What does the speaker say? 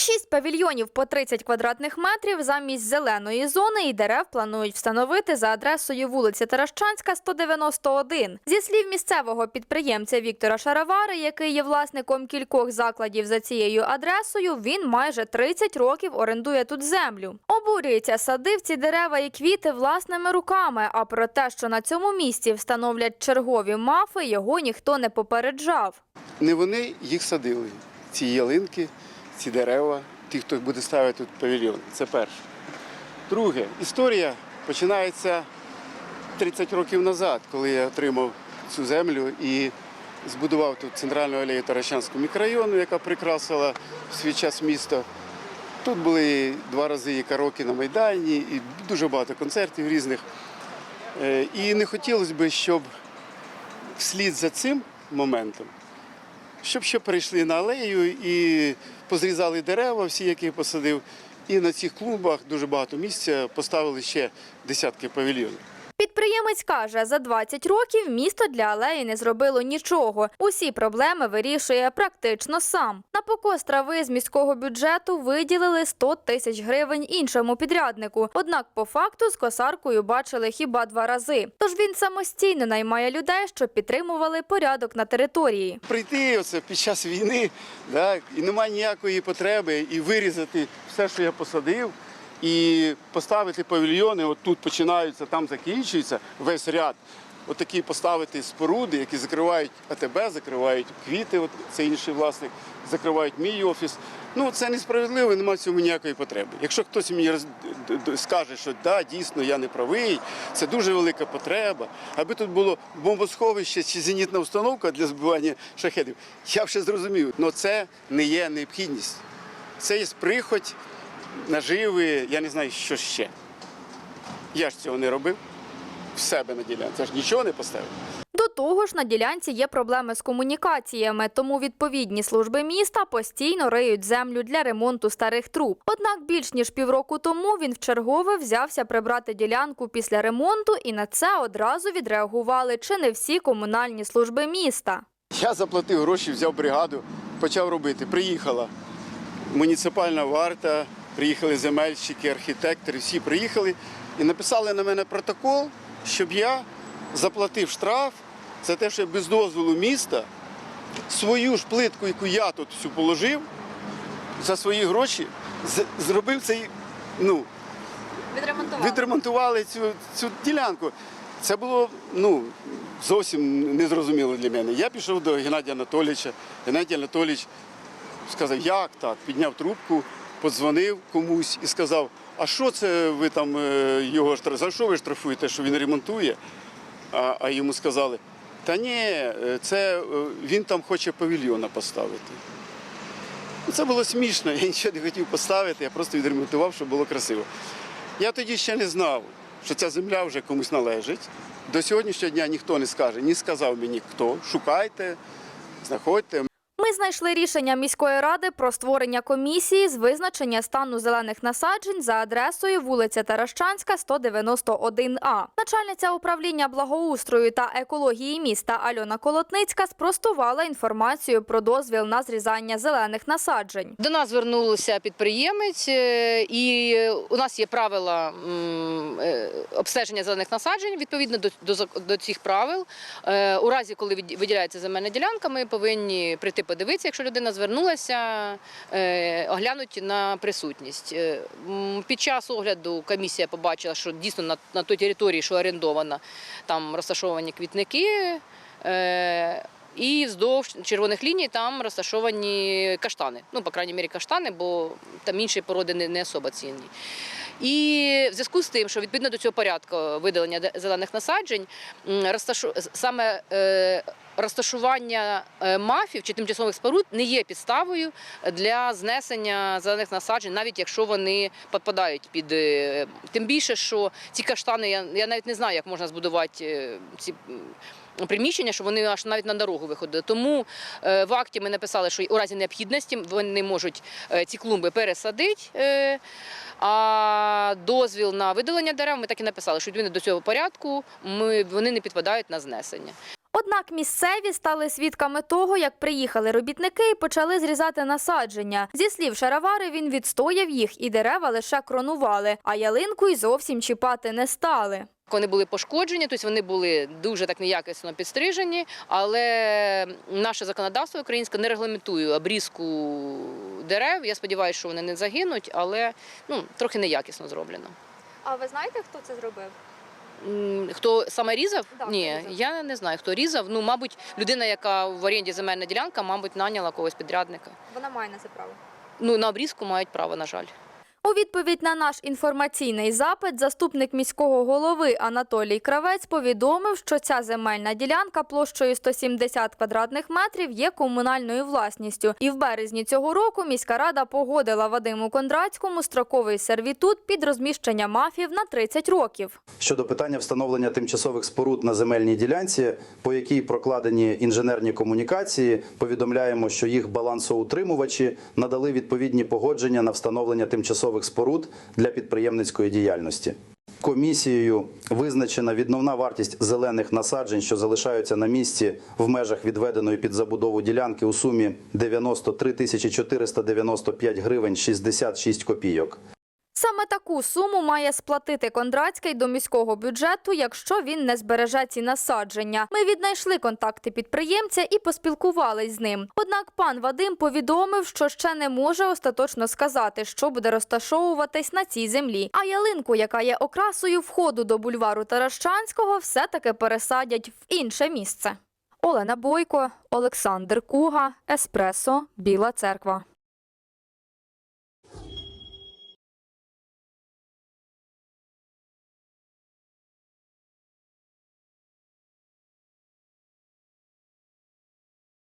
Шість павільйонів по 30 квадратних метрів замість зеленої зони і дерев планують встановити за адресою вулиця Таращанська, 191. Зі слів місцевого підприємця Віктора Шаровари, який є власником кількох закладів за цією адресою, він майже 30 років орендує тут землю. Обурюється, садив ці дерева і квіти власними руками. А про те, що на цьому місці встановлять чергові мафи, його ніхто не попереджав. Не вони їх садили, ці ялинки, ці дерева, ті, хто буде ставити тут павільйон. Це перше. Друге, історія починається 30 років назад, коли я отримав цю землю і збудував тут центральну алею Таращанського мікрорайону, яка прикрасила в свій час місто. Тут були два рази і караоке на Майдані, і дуже багато концертів різних. Е, І не хотілося б, щоб вслід за цим моментом щоб ще перейшли на алею і позрізали дерева, всі, які посадив. І на цих клумбах дуже багато місця поставили ще десятки павільйонів. Підприємець каже, за 20 років місто для алеї не зробило нічого. Усі проблеми вирішує практично сам. На покос трави з міського бюджету виділили 100 тисяч гривень іншому підряднику. Однак по факту з косаркою бачили хіба два рази. Тож він самостійно наймає людей, щоб підтримували порядок на території. Прийти оце під час війни, да, і немає ніякої потреби, і вирізати все, що я посадив, і поставити павільйони, от тут починаються, там закінчується весь ряд. Отакі поставити споруди, які закривають АТБ, закривають квіти, от це інший власник, закривають мій офіс. Ну це несправедливо, немає цьому ніякої потреби. Якщо хтось мені роз... скаже, що да, дійсно я не правий, це дуже велика потреба. Аби тут було бомбосховище чи зенітна установка для збивання шахедів, я ще зрозумів, але це не є необхідність. Це є прихоть, наживи, я не знаю, що ще. Я ж цього не робив в себе на ділянці, я ж нічого не поставив. До того ж, на ділянці є проблеми з комунікаціями, тому відповідні служби міста постійно риють землю для ремонту старих труб. Однак більш ніж півроку тому він вчергове взявся прибрати ділянку після ремонту, і на це одразу відреагували чи не всі комунальні служби міста. Я заплатив гроші, взяв бригаду, почав робити. Приїхала муніципальна варта, приїхали земельщики, архітектори, всі приїхали і написали на мене протокол, щоб я заплатив штраф за те, що я без дозволу міста свою ж плитку, яку я тут всю положив, за свої гроші зробив цей, ну, відремонтували цю, цю ділянку. Це було ну, зовсім незрозуміло для мене. Я пішов до Геннадія Анатолійовича. Геннадій Анатолійович сказав, як так? Підняв трубку, подзвонив комусь і сказав, а що це ви там е, його? За що ви штрафуєте, що він ремонтує? А, а йому сказали, та ні, е, це е, він там хоче павільйона поставити. Ну, Це було смішно, я нічого не хотів поставити, я просто відремонтував, щоб було красиво. Я тоді ще не знав, що ця земля вже комусь належить. До сьогоднішнього дня ніхто не скаже, ні сказав мені хто. Шукайте, знаходьте. Знайшли рішення міської ради про створення комісії з визначення стану зелених насаджень за адресою вулиця Таращанська, 191А. Начальниця управління благоустрою та екології міста Альона Колотницька спростувала інформацію про дозвіл на зрізання зелених насаджень. До нас звернувся підприємець, е, і у нас є правила е, обстеження зелених насаджень. Відповідно до, цих правил, е, у разі, коли виділяється земельна ділянка, ми повинні прийти подивитися, якщо людина звернулася, е, оглянути на присутність. Е, Під час огляду комісія побачила, що дійсно на, на той території, що орендована, там розташовані квітники. Е, і вздовж червоних ліній там розташовані каштани. Ну, по крайній мірі, каштани, бо там інші породи не особо цінні. І в зв'язку з тим, що відповідно до цього порядку видалення зелених насаджень, розташу... саме е, розташування е, мафів чи тимчасових споруд не є підставою для знесення зелених насаджень, навіть якщо вони підпадають під е, тим більше, що ці каштани, я, я навіть не знаю, як можна збудувати ці. Приміщення, що вони аж навіть на дорогу виходили. Тому в акті ми написали, що у разі необхідності вони можуть ці клумби пересадити. А дозвіл на видалення дерев ми так і написали, що відповідно до цього порядку ми, вони не підпадають на знесення. Однак місцеві стали свідками того, як приїхали робітники і почали зрізати насадження. Зі слів Шаравари, він відстояв їх, і дерева лише кронували, а ялинку й зовсім чіпати не стали. Вони були пошкоджені, тобто вони були дуже так неякісно підстрижені, але наше законодавство українське не регламентує обрізку дерев. Я сподіваюся, що вони не загинуть, але ну, трохи неякісно зроблено. А ви знаєте, хто це зробив? Хто саме різав? Да, Ні, різав. я не знаю, хто різав. Ну, мабуть, людина, яка в оренді земельна ділянка, мабуть, наняла когось підрядника. Вона має на це право. Ну, на обрізку мають право, на жаль. У відповідь на наш інформаційний запит заступник міського голови Анатолій Кравець повідомив, що ця земельна ділянка площею 170 квадратних метрів є комунальною власністю. І в березні цього року міська рада погодила Вадиму Кондратському строковий сервітут під розміщення мафів на 30 років. Щодо питання встановлення тимчасових споруд на земельній ділянці, по якій прокладені інженерні комунікації, повідомляємо, що їх балансоутримувачі надали відповідні погодження на встановлення тимчасових споруд для підприємницької діяльності. Комісією визначена відновна вартість зелених насаджень, що залишаються на місці в межах відведеної під забудову ділянки у сумі 93 тисячі 495 гривень 66 копійок. Саме таку суму має сплатити Кондратський до міського бюджету, якщо він не збереже ці насадження. Ми віднайшли контакти підприємця і поспілкувались з ним. Однак пан Вадим повідомив, що ще не може остаточно сказати, що буде розташовуватись на цій землі. А ялинку, яка є окрасою входу до бульвару Таращанського, все-таки пересадять в інше місце. Олена Бойко, Олександр Куга, Еспресо, Біла Церква.